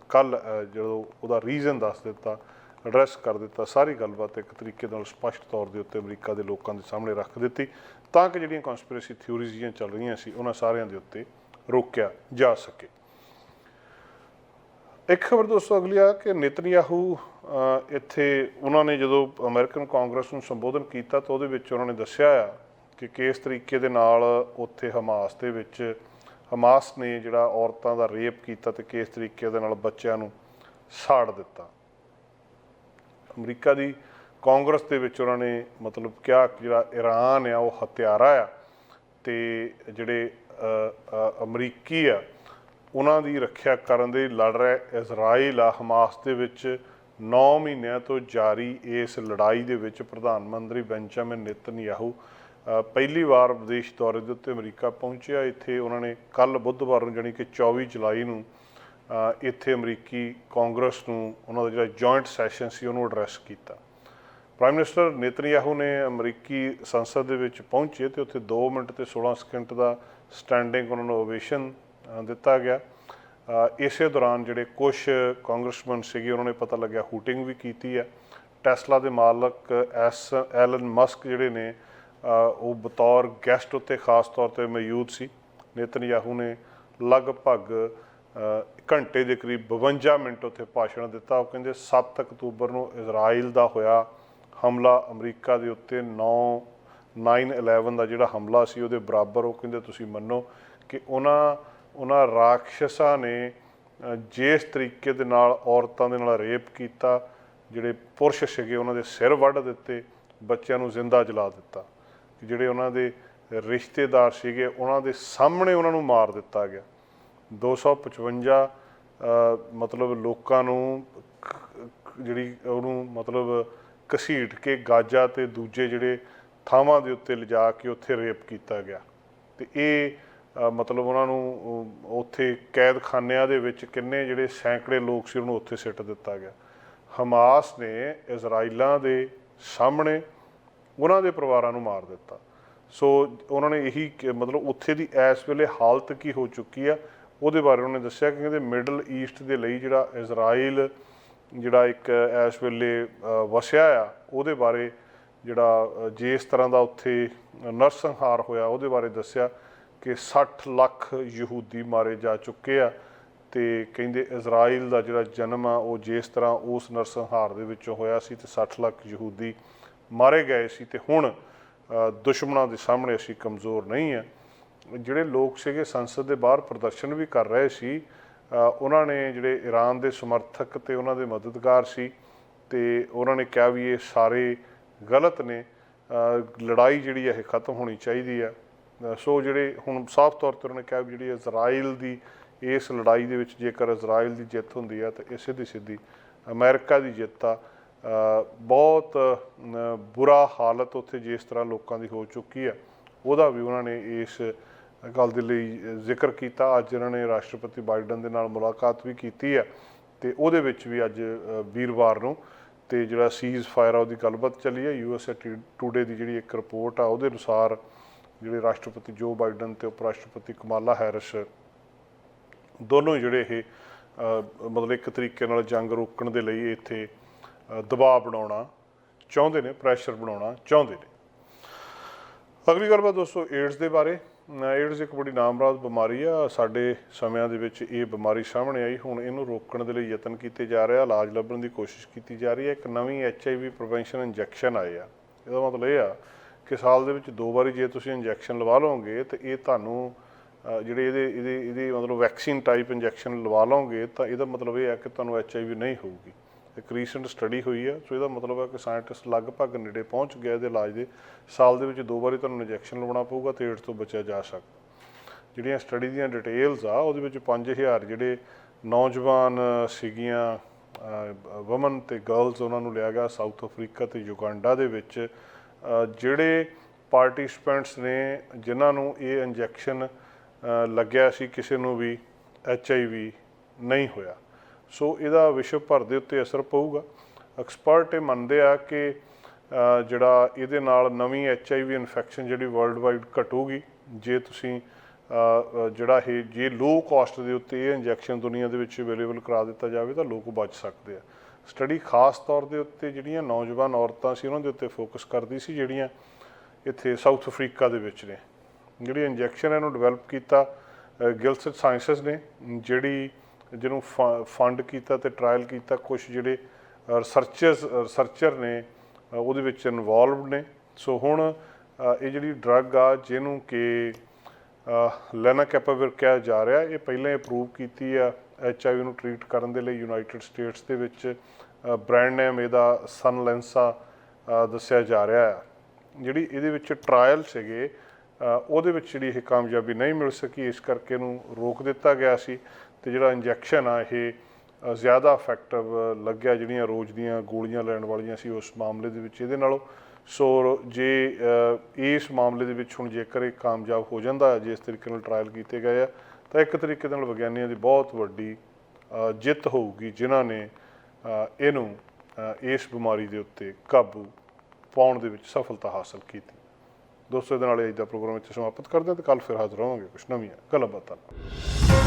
ਕੱਲ ਜਦੋਂ ਉਹਦਾ ਰੀਜ਼ਨ ਦੱਸ ਦਿੱਤਾ ਐਡਰੈਸ ਕਰ ਦਿੱਤਾ, ਸਾਰੀ ਗੱਲਬਾਤ ਇੱਕ ਤਰੀਕੇ ਨਾਲ ਸਪਸ਼ਟ ਤੌਰ ਦੇ ਉੱਤੇ ਅਮਰੀਕਾ ਦੇ ਲੋਕਾਂ ਦੇ ਸਾਹਮਣੇ ਰੱਖ ਦਿੱਤੀ, ਤਾਂ ਕਿ ਜਿਹੜੀਆਂ ਕਨਸਪੀਰੇਸੀ ਥਿਊਰੀਜ਼ ਜੀਆਂ ਚੱਲ ਰਹੀਆਂ ਸੀ, ਉਹਨਾਂ ਸਾਰਿਆਂ ਦੇ ਉੱਤੇ ਰੋਕਿਆ ਜਾ ਸਕੇ। ਇੱਕ ਖਬਰ ਦੋਸਤੋ, ਅਗਲੀ ਆ ਕਿ ਨਿਤਨਯਾਹੂ ਇੱਥੇ ਉਹਨਾਂ ਨੇ ਜਦੋਂ ਅਮਰੀਕਨ ਕਾਂਗਰਸ ਨੂੰ ਸੰਬੋਧਨ ਕੀਤਾ ਤਾਂ ਉਹਦੇ ਵਿੱਚ ਉਹਨਾਂ ਨੇ ਦੱਸਿਆ ਆ ਕਿ ਕਿਸ ਤਰੀਕੇ ਦੇ ਨਾਲ ਉੱਥੇ ਹਮਾਸ ਦੇ ਵਿੱਚ ਹਮਾਸ ਨੇ ਜਿਹੜਾ ਔਰਤਾਂ ਦਾ ਰੇਪ ਕੀਤਾ ਤੇ ਕਿਸ ਤਰੀਕੇ ਦੇ ਨਾਲ ਬੱਚਿਆਂ ਨੂੰ ਸਾੜ ਦਿੱਤਾ। ਅਮਰੀਕਾ ਦੀ ਕਾਂਗਰਸ ਦੇ ਵਿੱਚ ਉਹਨਾਂ ਨੇ ਮਤਲਬ ਕਿਹਾ ਕਿ ਜਿਹੜਾ ਈਰਾਨ ਆ ਉਹ ਹਥਿਆਰਾ ਆ ਤੇ ਜਿਹੜੇ ਅਮਰੀਕੀ ਆ ਉਹਨਾਂ ਦੀ ਰੱਖਿਆ ਕਰਨ ਦੇ ਲੜ ਰਿਹਾ ਇਜ਼ਰਾਈਲ ਆ ਹਮਾਸ ਦੇ ਵਿੱਚ 9 ਮਹੀਨਿਆਂ ਤੋਂ ਜਾਰੀ ਇਸ ਲੜਾਈ ਦੇ ਵਿੱਚ ਪ੍ਰਧਾਨ ਮੰਤਰੀ ਬੈਂਜਾਮਿਨ ਨੇਤਨਯਾਹੂ ਅ, ਪਹਿਲੀ ਵਾਰ ਵਿਦੇਸ਼ ਦੌਰੇ ਦੇ ਉੱਤੇ ਅਮਰੀਕਾ ਪਹੁੰਚਿਆ। ਇੱਥੇ ਉਹਨਾਂ ਨੇ ਕੱਲ ਬੁੱਧਵਾਰ ਨੂੰ ਜਾਣੀ ਕਿ 24 ਜੁਲਾਈ ਨੂੰ ਇੱਥੇ ਅਮਰੀਕੀ ਕਾਂਗਰਸ ਨੂੰ ਉਹਨਾਂ ਦਾ ਜਿਹੜਾ ਜੁਆਇੰਟ ਸੈਸ਼ਨ ਸੀ, ਉਹਨੂੰ ਐਡਰੈਸ ਕੀਤਾ। ਪ੍ਰਾਈਮ ਮਿਨਿਸਟਰ ਨੇਤਨਯਾਹੂ ਨੇ ਅਮਰੀਕੀ ਸੰਸਦ ਦੇ ਵਿੱਚ ਪਹੁੰਚੇ ਤੇ ਉੱਥੇ 2 ਮਿੰਟ ਤੇ 16 ਸਕਿੰਟ ਦਾ ਸਟੈਂਡਿੰਗ ਉਹਨਾਂ ਨੂੰ ਓਵੇਸ਼ਨ ਦਿੱਤਾ ਗਿਆ। ਇਸੇ ਦੌਰਾਨ ਜਿਹੜੇ ਕੁਝ ਕਾਂਗਰਸਮੈਨ ਸੀਗੇ, ਉਹਨਾਂ ਨੇ ਪਤਾ ਲੱਗਿਆ ਹੂਟਿੰਗ ਵੀ ਕੀਤੀ ਹੈ। ਟੈਸਲਾ ਦੇ ਮਾਲਕ ਐਸ, ਐਲਨ ਮਸਕ ਜਿਹੜੇ ਨੇ ਉਹ ਬਤੌਰ ਗੈਸਟ ਉੱਤੇ ਖਾਸ ਤੌਰ ਤੇ ਮੌਜੂਦ ਸੀ। ਨੇਤਨਯਾਹੂ ਨੇ ਲਗਭਗ ਘੰਟੇ ਦੇ ਕਰੀਬ 52 ਮਿੰਟ ਉੱਥੇ ਭਾਸ਼ਣ ਦਿੱਤਾ। ਉਹ ਕਹਿੰਦੇ 7 ਅਕਤੂਬਰ ਨੂੰ ਇਜ਼ਰਾਈਲ ਦਾ ਹੋਇਆ ਹਮਲਾ। ਅਮਰੀਕਾ ਦੇ ਉੱਤੇ 9 9/11 ਦਾ ਜਿਹੜਾ ਹਮਲਾ ਸੀ, ਉਹਦੇ ਬਰਾਬਰ ਉਹ ਕਹਿੰਦੇ, ਤੁਸੀਂ ਮੰਨੋ ਕਿ ਉਹਨਾਂ ਉਹਨਾਂ ਰਾਖਸ਼ਾਂ ਨੇ ਜਿਸ ਤਰੀਕੇ ਦੇ ਨਾਲ ਔਰਤਾਂ ਦੇ ਨਾਲ ਰੇਪ ਕੀਤਾ, ਜਿਹੜੇ ਪੁਰਸ਼ ਸੀਗੇ, ਉਹਨਾਂ ਦੇ ਸਿਰ ਵੱਢ ਦਿੱਤੇ, ਬੱਚਿਆਂ ਨੂੰ ਜ਼ਿੰਦਾ ਜਲਾ ਦਿੱਤਾ। ਜਿਹੜੇ ਉਹਨਾਂ ਦੇ ਰਿਸ਼ਤੇਦਾਰ ਸੀਗੇ, ਉਹਨਾਂ ਦੇ ਸਾਹਮਣੇ ਉਹਨਾਂ ਨੂੰ ਮਾਰ ਦਿੱਤਾ ਗਿਆ। 255 ਅ, ਮਤਲਬ ਲੋਕਾਂ ਨੂੰ ਜਿਹੜੀ ਉਹਨੂੰ ਮਤਲਬ ਘਸੀਟ ਕੇ ਗਾਜਾ ਤੇ ਦੂਜੇ ਜਿਹੜੇ ਥਾਵਾਂ ਦੇ ਉੱਤੇ ਲਿਜਾ ਕੇ ਉੱਥੇ ਰੇਪ ਕੀਤਾ ਗਿਆ। ਤੇ ਇਹ ਮਤਲਬ ਉਹਨਾਂ ਨੂੰ ਅ, ਉੱਥੇ ਕੈਦਖਾਨਿਆਂ ਦੇ ਵਿੱਚ ਕਿੰਨੇ ਜਿਹੜੇ ਸੈਂਕੜੇ ਲੋਕ ਸੀ ਉਹਨੂੰ ਉੱਥੇ ਸਿੱਟ ਦਿੱਤਾ ਗਿਆ। ਹਮਾਸ ਨੇ ਇਜ਼ਰਾਈਲਾਂ ਦੇ ਸਾਹਮਣੇ ਉਹਨਾਂ ਦੇ ਪਰਿਵਾਰਾਂ ਨੂੰ ਮਾਰ ਦਿੱਤਾ। ਸੋ ਉਹਨਾਂ ਨੇ ਇਹੀ ਮਤਲਬ ਉੱਥੇ ਦੀ ਇਸ ਵੇਲੇ ਹਾਲਤ ਕੀ ਹੋ ਚੁੱਕੀ ਆ ਉਹਦੇ ਬਾਰੇ ਉਹਨੇ ਦੱਸਿਆ ਕਿ ਕਹਿੰਦੇ ਮਿਡਲ ਈਸਟ ਦੇ ਲਈ ਜਿਹੜਾ ਇਜ਼ਰਾਈਲ ਜਿਹੜਾ ਇੱਕ, ਇਸ ਵੇਲੇ ਵਸਿਆ ਆ, ਉਹਦੇ ਬਾਰੇ ਜਿਹੜਾ ਜਿਸ ਤਰ੍ਹਾਂ ਦਾ ਉੱਥੇ ਨਰਸੰਹਾਰ ਹੋਇਆ, ਉਹਦੇ ਬਾਰੇ ਦੱਸਿਆ ਕਿ 60 ਲੱਖ ਯਹੂਦੀ ਮਾਰੇ ਜਾ ਚੁੱਕੇ ਆ ਤੇ ਕਹਿੰਦੇ ਇਜ਼ਰਾਈਲ ਦਾ ਜਿਹੜਾ ਜਨਮ ਆ, ਉਹ ਜਿਸ ਤਰ੍ਹਾਂ ਉਸ ਨਰਸੰਹਾਰ ਦੇ ਵਿੱਚੋਂ ਹੋਇਆ ਸੀ ਤੇ 60 ਲੱਖ ਯਹੂਦੀ ਮਾਰੇ ਗਏ ਸੀ ਤੇ ਹੁਣ ਦੁਸ਼ਮਣਾਂ ਦੇ ਸਾਹਮਣੇ ਅਸੀਂ ਕਮਜ਼ੋਰ ਨਹੀਂ ਆ। ਜਿਹੜੇ ਲੋਕ ਸੀਗੇ, ਸੰਸਦ ਦੇ ਬਾਹਰ ਪ੍ਰਦਰਸ਼ਨ ਵੀ ਕਰ ਰਹੇ ਸੀ ਉਹਨਾਂ ਨੇ ਜਿਹੜੇ ਈਰਾਨ ਦੇ ਸਮਰਥਕ ਤੇ ਉਹਨਾਂ ਦੇ ਮਦਦਗਾਰ ਸੀ ਤੇ ਉਹਨਾਂ ਨੇ ਕਿਹਾ ਵੀ ਇਹ ਸਾਰੇ ਗਲਤ ਨੇ ਲੜਾਈ ਜਿਹੜੀ ਹੈ ਇਹ ਖਤਮ ਹੋਣੀ ਚਾਹੀਦੀ ਆ ਸੋ ਜਿਹੜੇ ਹੁਣ ਸਾਫ਼ ਤੌਰ ਤੇ ਉਹਨਾਂ ਨੇ ਕਿਹਾ ਵੀ ਜਿਹੜੀ ਇਜ਼ਰਾਈਲ ਦੀ ਇਸ ਲੜਾਈ ਦੇ ਵਿੱਚ ਜੇਕਰ ਇਜ਼ਰਾਈਲ ਦੀ ਜਿੱਤ ਹੁੰਦੀ ਆ ਤਾਂ ਇਹ ਸਿੱਧੀ ਸਿੱਧੀ ਅਮਰੀਕਾ ਦੀ ਜਿੱਤ ਆ। ਬਹੁਤ ਬੁਰਾ ਹਾਲਤ ਉੱਥੇ ਜਿਸ ਤਰ੍ਹਾਂ ਲੋਕਾਂ ਦੀ ਹੋ ਚੁੱਕੀ ਆ ਉਹਦਾ ਵੀ ਉਹਨਾਂ ਨੇ ਇਸ ਗੱਲ ਦੇ ਲਈ ਜ਼ਿਕਰ ਕੀਤਾ। ਅੱਜ ਇਹਨਾਂ ਨੇ ਰਾਸ਼ਟਰਪਤੀ ਬਾਈਡਨ ਦੇ ਨਾਲ ਮੁਲਾਕਾਤ ਵੀ ਕੀਤੀ ਹੈ ਤੇ ਉਹਦੇ ਵਿੱਚ ਵੀ ਅੱਜ ਵੀਰਵਾਰ ਨੂੰ ਤੇ ਜਿਹੜਾ ਸੀਜ਼ ਫਾਇਰ ਆ, ਉਹਦੀ ਗੱਲਬਾਤ ਚੱਲੀ ਹੈ। ਯੂਐਸਏ ਟੂਡੇ ਦੀ ਜਿਹੜੀ ਇੱਕ ਰਿਪੋਰਟ ਆ, ਉਹਦੇ ਅਨੁਸਾਰ ਜਿਹੜੇ ਰਾਸ਼ਟਰਪਤੀ ਜੋ ਬਾਈਡਨ ਤੇ ਉਪ ਰਾਸ਼ਟਰਪਤੀ ਕਮਾਲਾ ਹੈਰਿਸ, ਦੋਨੋਂ ਹੀ ਜਿਹੜੇ ਇਹ ਮਤਲਬ ਇੱਕ ਤਰੀਕੇ ਨਾਲ ਜੰਗ ਰੋਕਣ ਦੇ ਲਈ ਇੱਥੇ ਦਬਾਅ ਬਣਾਉਣਾ ਚਾਹੁੰਦੇ ਨੇ ਪ੍ਰੈਸ਼ਰ ਬਣਾਉਣਾ ਚਾਹੁੰਦੇ ਨੇ। ਅਗਲੀ ਗੱਲਬਾਤ ਦੋਸਤੋ ਏਡਸ ਦੇ ਬਾਰੇ। ਏਡਜ਼ ਇੱਕ ਬੜੀ ਨਾਮਰਾਦ ਬਿਮਾਰੀ ਆ, ਸਾਡੇ ਸਮਿਆਂ ਦੇ ਵਿੱਚ ਇਹ ਬਿਮਾਰੀ ਸਾਹਮਣੇ ਆਈ। ਹੁਣ ਇਹਨੂੰ ਰੋਕਣ ਦੇ ਲਈ ਯਤਨ ਕੀਤੇ ਜਾ ਰਹੇ ਆ, ਇਲਾਜ ਲੱਭਣ ਦੀ ਕੋਸ਼ਿਸ਼ ਕੀਤੀ ਜਾ ਰਹੀ ਹੈ। ਇੱਕ ਨਵੀਂ ਐਚਆਈਵੀ ਪ੍ਰੀਵੈਂਸ਼ਨ ਇੰਜੈਕਸ਼ਨ ਆਏ ਆ। ਇਹਦਾ ਮਤਲਬ ਇਹ ਆ ਕਿ ਸਾਲ ਦੇ ਵਿੱਚ ਦੋ ਵਾਰੀ ਜੇ ਤੁਸੀਂ ਇੰਜੈਕਸ਼ਨ ਲਵਾ ਲਓਗੇ, ਤੇ ਇਹ ਤੁਹਾਨੂੰ ਜਿਹੜੇ ਇਹਦੇ ਇਹਦੇ, ਇਹਦੀ ਮਤਲਬ ਵੈਕਸੀਨ ਟਾਈਪ ਇੰਜੈਕਸ਼ਨ ਲਵਾ ਲਓਗੇ, ਤਾਂ ਇਹਦਾ ਮਤਲਬ ਇਹ ਆ ਕਿ ਤੁਹਾਨੂੰ ਐਚਆਈਵੀ ਨਹੀਂ ਹੋਊਗੀ। ਇੱਕ ਰੀਸੈਂਟ ਸਟੱਡੀ ਹੋਈ ਆ ਸੋ ਇਹਦਾ ਮਤਲਬ ਹੈ ਕਿ ਸਾਇੰਟਿਸਟ ਲਗਭਗ ਨੇੜੇ ਪਹੁੰਚ ਗਿਆ ਇਹਦੇ ਇਲਾਜ ਦੇ। ਸਾਲ ਦੇ ਵਿੱਚ ਦੋ ਵਾਰੀ ਤੁਹਾਨੂੰ ਇੰਜੈਕਸ਼ਨ ਲਵਾਉਣਾ ਪਊਗਾ ਤੇ ਏਡਸ ਤੋਂ ਬਚਿਆ ਜਾ ਸਕਦਾ। ਜਿਹੜੀਆਂ ਸਟੱਡੀ ਦੀਆਂ ਡਿਟੇਲਸ ਆ, ਉਹਦੇ ਵਿੱਚ 5000 ਜਿਹੜੇ ਨੌਜਵਾਨ ਸੀਗੀਆਂ ਔਮਨ ਤੇ ਗਰਲਸ ਉਹਨਾਂ ਨੂੰ ਲਿਆ ਗਿਆ ਸਾਊਥ ਅਫਰੀਕਾ ਤੇ ਯੁਗੰਡਾ ਦੇ ਵਿੱਚ। ਜਿਹੜੇ ਪਾਰਟਿਸਪੈਂਟਸ ਨੇ, ਜਿਨ੍ਹਾਂ ਨੂੰ ਇਹ ਇੰਜੈਕਸ਼ਨ ਲੱਗਿਆ ਸੀ, ਕਿਸੇ ਨੂੰ ਵੀ ਐਚ ਆਈ ਵੀ ਨਹੀਂ ਹੋਇਆ। ਸੋ ਇਹਦਾ ਵਿਸ਼ਵ ਭਰ ਦੇ ਉੱਤੇ ਅਸਰ ਪਊਗਾ। ਐਕਸਪਰਟ ਇਹ ਮੰਨਦੇ ਆ ਕਿ ਜਿਹੜਾ ਇਹਦੇ ਨਾਲ ਨਵੀਂ ਐਚ ਆਈ ਵੀ ਇਨਫੈਕਸ਼ਨ ਜਿਹੜੀ ਵਰਲਡ ਵਾਈਡ ਘਟੂਗੀ, ਜੇ ਤੁਸੀਂ ਜਿਹੜਾ ਇਹ, ਜੇ ਲੋ ਕਾਸਟ ਦੇ ਉੱਤੇ ਇਹ ਇੰਜੈਕਸ਼ਨ ਦੁਨੀਆ ਦੇ ਵਿੱਚ ਅਵੇਲੇਬਲ ਕਰਾ ਦਿੱਤਾ ਜਾਵੇ ਤਾਂ ਲੋਕ ਬਚ ਸਕਦੇ ਆ। ਸਟੱਡੀ ਖਾਸ ਤੌਰ ਦੇ ਉੱਤੇ ਜਿਹੜੀਆਂ ਨੌਜਵਾਨ ਔਰਤਾਂ ਸੀ, ਉਹਨਾਂ ਦੇ ਉੱਤੇ ਫੋਕਸ ਕਰਦੀ ਸੀ, ਜਿਹੜੀਆਂ ਇੱਥੇ ਸਾਊਥ ਅਫਰੀਕਾ ਦੇ ਵਿੱਚ ਨੇ। ਜਿਹੜੀ ਇੰਜੈਕਸ਼ਨ ਇਹਨੂੰ ਡਿਵੈਲਪ ਕੀਤਾ ਗਿਲਸਟ ਸਾਇੰਸਸ ਨੇ, ਜਿਹੜੀ ਜਿਹਨੂੰ ਫੰਡ ਕੀਤਾ ਤੇ ਟ੍ਰਾਇਲ ਕੀਤਾ ਕੁਝ ਜਿਹੜੇ ਰਿਸਰਚਰਸ ਰਿਸਰਚਰ ਨੇ ਉਹਦੇ ਵਿੱਚ ਇਨਵੋਲਵਡ ਨੇ। ਸੋ ਹੁਣ ਇਹ ਜਿਹੜੀ ਡਰੱਗ ਆ, ਜਿਹਨੂੰ ਕਿ ਲੈਨਾਕੈਪਾਵਿਰ ਕਿਹਾ ਜਾ ਰਿਹਾ, ਇਹ ਪਹਿਲਾਂ ਅਪਰੂਵ ਕੀਤੀ ਆ ਐਚਆਈਵੀ ਨੂੰ ਟ੍ਰੀਟ ਕਰਨ ਦੇ ਲਈ ਯੂਨਾਈਟਿਡ ਸਟੇਟਸ ਦੇ ਵਿੱਚ ਬ੍ਰਾਂਡ ਨੇਮ ਇਹਦਾ ਸਨਲੈਂਸਾ ਦੱਸਿਆ ਜਾ ਰਿਹਾ ਹੈ ਜਿਹੜੀ ਇਹਦੇ ਵਿੱਚ ਟ੍ਰਾਇਲ ਸੀਗੇ ਉਹਦੇ ਵਿੱਚ ਜਿਹੜੀ ਇਹ ਕਾਮਯਾਬੀ ਨਹੀਂ ਮਿਲ ਸਕੀ, ਇਸ ਕਰਕੇ ਇਹਨੂੰ ਰੋਕ ਦਿੱਤਾ ਗਿਆ ਸੀ ਤੇ ਜਿਹੜਾ ਇੰਜੈਕਸ਼ਨ ਆ, ਇਹ ਜ਼ਿਆਦਾ ਇਫੈਕਟਿਵ ਲੱਗਿਆ ਜਿਹੜੀਆਂ ਰੋਜ਼ ਦੀਆਂ ਗੋਲੀਆਂ ਲੈਣ ਵਾਲੀਆਂ ਸੀ ਉਸ ਮਾਮਲੇ ਦੇ ਵਿੱਚ ਇਹਦੇ ਨਾਲੋਂ। ਸੋ ਜੇ ਇਸ ਮਾਮਲੇ ਦੇ ਵਿੱਚ ਹੁਣ ਜੇਕਰ ਇਹ ਕਾਮਯਾਬ ਹੋ ਜਾਂਦਾ ਜਿਸ ਤਰੀਕੇ ਨਾਲ ਟ੍ਰਾਇਲ ਕੀਤੇ ਗਏ ਆ, ਤਾਂ ਇੱਕ ਤਰੀਕੇ ਨਾਲ ਵਿਗਿਆਨੀਆਂ ਦੀ ਬਹੁਤ ਵੱਡੀ ਜਿੱਤ ਹੋਊਗੀ ਜਿਨ੍ਹਾਂ ਨੇ ਇਹਨੂੰ ਇਸ ਬਿਮਾਰੀ ਦੇ ਉੱਤੇ ਕਾਬੂ ਪਾਉਣ ਦੇ ਵਿੱਚ ਸਫਲਤਾ ਹਾਸਲ ਕੀਤੀ। ਦੋਸਤੋ ਦੇ ਨਾਲ ਅੱਜ ਦਾ ਪ੍ਰੋਗਰਾਮ ਇੱਥੇ ਸਮਾਪਤ ਕਰਦੇ ਹਾਂ ਤੇ ਕੱਲ ਫਿਰ ਹਾਜ਼ਰ ਹੋਵਾਂਗੇ ਕੁਝ ਨਵੀਆਂ ਗੱਲਾਂ ਬਾਤਾਂ